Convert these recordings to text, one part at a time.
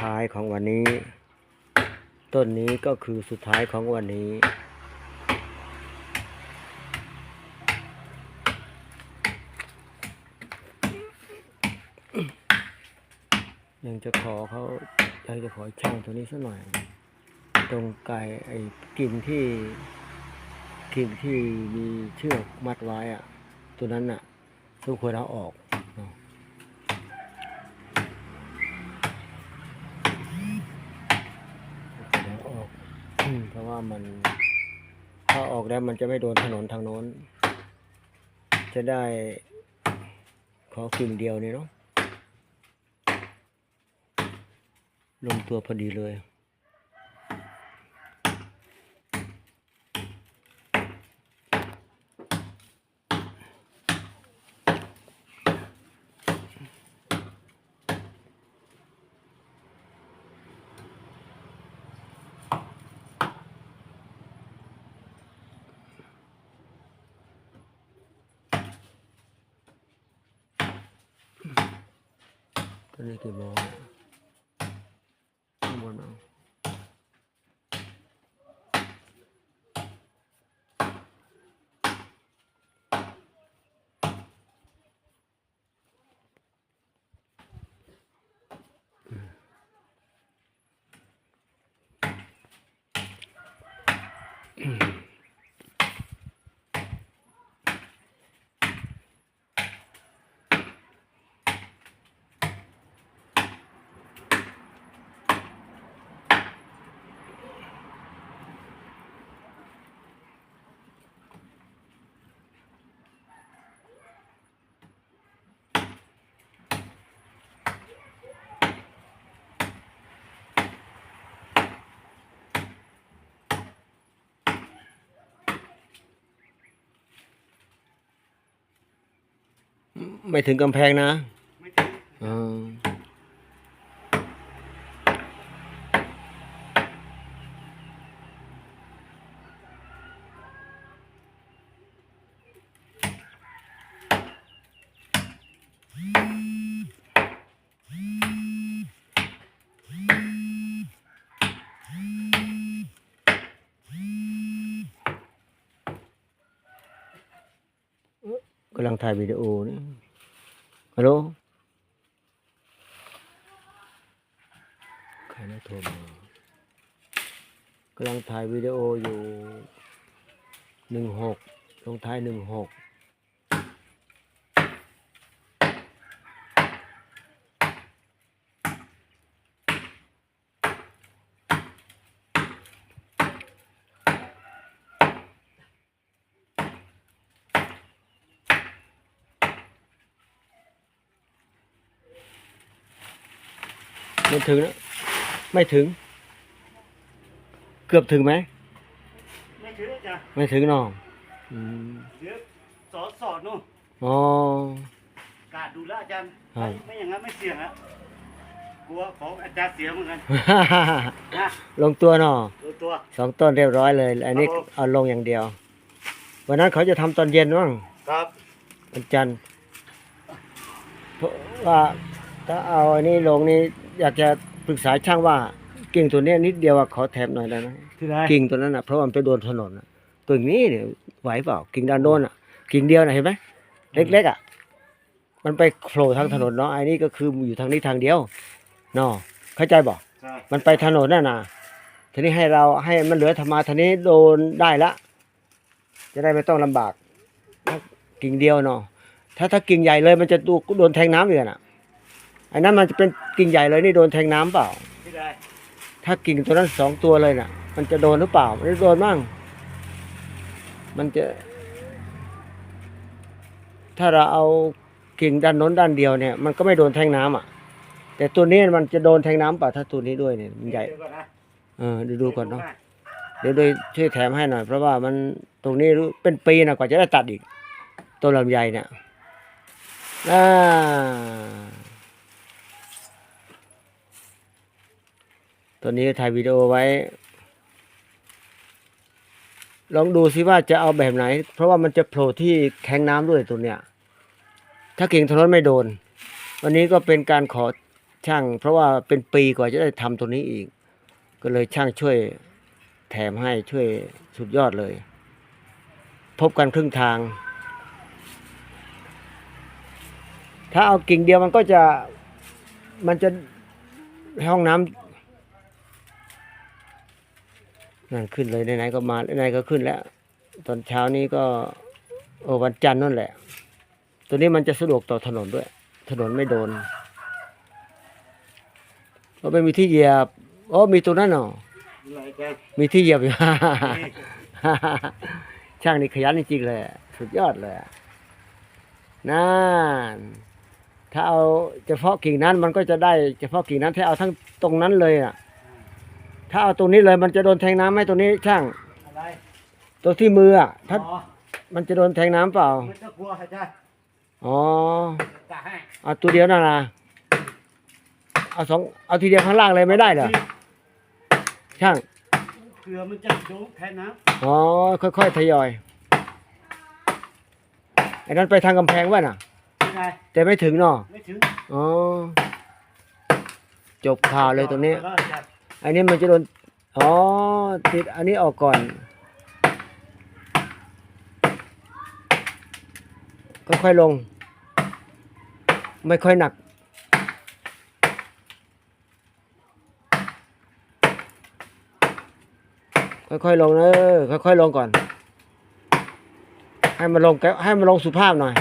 ท้ายของวันนี้ ต้นนี้ก็คือสุดท้ายของวันนี้ ยังจะขอเขายังจะขอช่างตัวนี้สักหน่อย ตรงไกลไอ้กิ่งที่กิ่งที่มีเชือกมัดไว้อะตัวนั้นน่ะสมควรเอาออกเนาะเอาออกอืมเพ ราะว่ามัน ถ้าออกแล้วมันจะไม่โดนถนนทางโน้น จะได้ขอกิ่งเดียวนี่เนาะลงตัวพอดีเลย ตอนนี้กี่โมงอะข้างบนเอา ไม่ถึงกำแพงนะไม่ถึงอ่าำลังถ่ายวิดีโอนี่ ฮัลโหลใครนะโทรมากำลังถ่ายวิดีโออยู่หนึ่งหกลงท้ายหนึ่งหก ไม่ถึงนะไม่ถึง เกือบถึงไหม ไม่ถึงจ้ะไม่ถึงน้องอืมเดี๋ยวสอนสอนนู่นอ๋อ กาดดูแลวอาจารย์ครับ ไม่อย่างนั้นไม่เสี่ยงอะกลัวของอาจารย์เสียเหมือนกันนะลงตัวเนาะดูตัว สองต้นเรียบร้อยเลย อันนี้ครับผม เอาลงอย่างเดียว วันนั้นเขาจะทำตอนเย็นมั้งครับวันจันทร์เพราะว่าถ้าเอาอันนี้ลงนี่ อยากจะปรึกษาช่างว่ากิ่งตัวเนี้ยนิดเดียวอะขอแถมหน่อยได้ไหมที่ไหนกิ่งตัวนั้นอะเพราะว่ามันไปโดนถนนอะตัวนี้เนี่ยไหวเปล่ากิ่งด้านโน้นอะกิ่งเดียวนะเห็นไหมเล็กๆอะมันไปโผล่ทางถนนเนาะไอ้นี่ก็คืออยู่ทางนี้ทางเดียวเนาะเข้าใจบอกใช่มันไปถนนน่ะนะทีนี้ให้เราให้มันเหลือธรรมาทีนี้โดนได้ละ จะได้ไม่ต้องลำบากถ้ากิ่งเดียวเนาะถ้าถ้ากิ่งใหญ่เลยมันจะดูโดนแทงน้ำอีกน่ะ ไอ้นั้นมันจะเป็นกิ่งใหญ่เลยนี่โดนแทงน้ำเปล่า ที่ไหนถ้ากิ่งตัวนั้นสองตัวเลยน่ะ มันจะโดนหรือเปล่าไม่ได้โดนมั่งมันจะ ถ้าเราเอากิ่งด้านโน้นด้านเดียวเนี่ยมันก็ไม่โดนแทงน้ำอะ แต่ตัวนี้มันจะโดนแทงน้ำเปล่าถ้าตัวนี้ด้วยเนี่ยมันใหญ่เดี๋ยวก่อนนะเออดูดูก่อนเนาะเดี๋ยวโดยช่วยแถมให้หน่อย เพราะว่ามันตรงนี้รู้เป็นปีนะกว่าจะได้ตัดอีกต้นลำไยเนี่ยอ่า ตัวนี้ถ่ายวิดีโอไว้ ลองดูซิว่าจะเอาแบบไหน เพราะว่ามันจะโผล่ที่แข้งน้ำด้วยตัวเนี้ย ถ้ากิ่งถนนไม่โดน วันนี้ก็เป็นการขอช่าง เพราะว่าเป็นปีกว่าจะได้ทำตัวนี้อีก ก็เลยช่างช่วยแถมให้ช่วยสุดยอดเลย พบกันครึ่งทาง ถ้าเอากิ่งเดียวมันก็จะมันจะห้องน้ำ นั่นขึ้นเลยไหนๆก็มาไหนๆก็ขึ้นแล้ว ตอนเช้านี้ก็โอ้วันจันทร์นั่นแหละ ตัวนี้มันจะสะดวกต่อถนนด้วย ถนนไม่โดนเพราะไม่มีที่เหยียบโอ้มีตัวนั้นเนาะอมีที่เหยียบอยู่ช่างนี่ขยันจริงเลยสุดยอดเลยนั่นถ้าเอาเฉพาะกิ่งนั้นมันก็จะได้เฉพาะกิ่งนั้นถ้าเอาทั้งตรงนั้นเลยอะ ถ้าเอาตรงนี้เลยมันจะโดนแทงน้ำไหมตัวนี้ช่าง อะไรตัวที่มืออะถ้าอ๋อมันจะโดนแทงน้ำเปล่าไม่ต้องกลัวอาจารย์อ๋อจะให้เอาตัวเดียวนั่นนะเอาสองเอาทีเดียวข้างล่างเลยไม่ได้เหรอช่างเผื่อมันจะโดนแทนน้อ๋อ ค่อยๆทยอยไอ้นั้นไปทางกำแพงว่ะน่ะำยังไงแต่ไม่ถึงเนาะไม่ถึงอ๋อ จบข่าวเลยตรงนี้ แล้วอาจารย์ อันนี้มันจะโดน อ๋อ ติดอันนี้ออกก่อน ค่อยๆลง ไม่ค่อยหนัก ค่อยๆลงเนอะค่อยๆลงก่อน ให้มันลงแกให้มันลงสุภาพหน่อย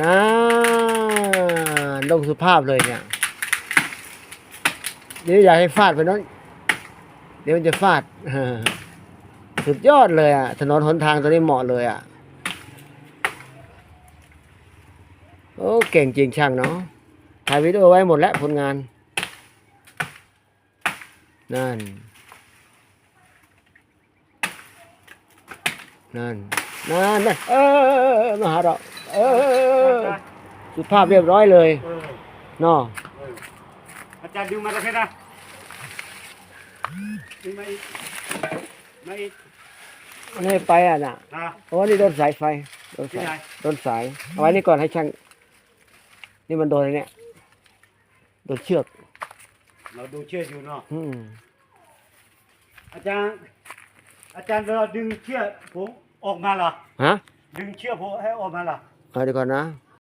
นะลงสุภาพเลยเนี่ย เดี๋ยวอย่าให้ฟาดไปนั้นเดี๋ยวมันจะฟาดสุดยอดเลยอะ ถนนหนทางตัวนี้เหมาะเลยอะ โอ้เก่งจริงช่างเนาะถ่ายวิดีโอไว้หมดแล้วผลงาน นั่น นั่น นั่นเออมาหาเราเออสุภาพเรียบร้อยเลยเนาะเอ จารย์ดึงมาแล้วแค่นะดึงมาอีกมาอีกอันนี้ไปอะน่ะนะโอ้นี่โดนสายไฟโดนที่สาไหนยโดนสายเอาไว้นี่ก่อนให้ช่างนี่มันโดนอะไรเนี่ยโดนเชือก เราดูเชือกอยู่เนาะ อืมอาจารย์ อาจารย์เราดึงเชือกผมออกมาเหรอ ฮะดึงเชือกผมให้ออกมาเหรอเอาเดี๋ยวก่อนนะ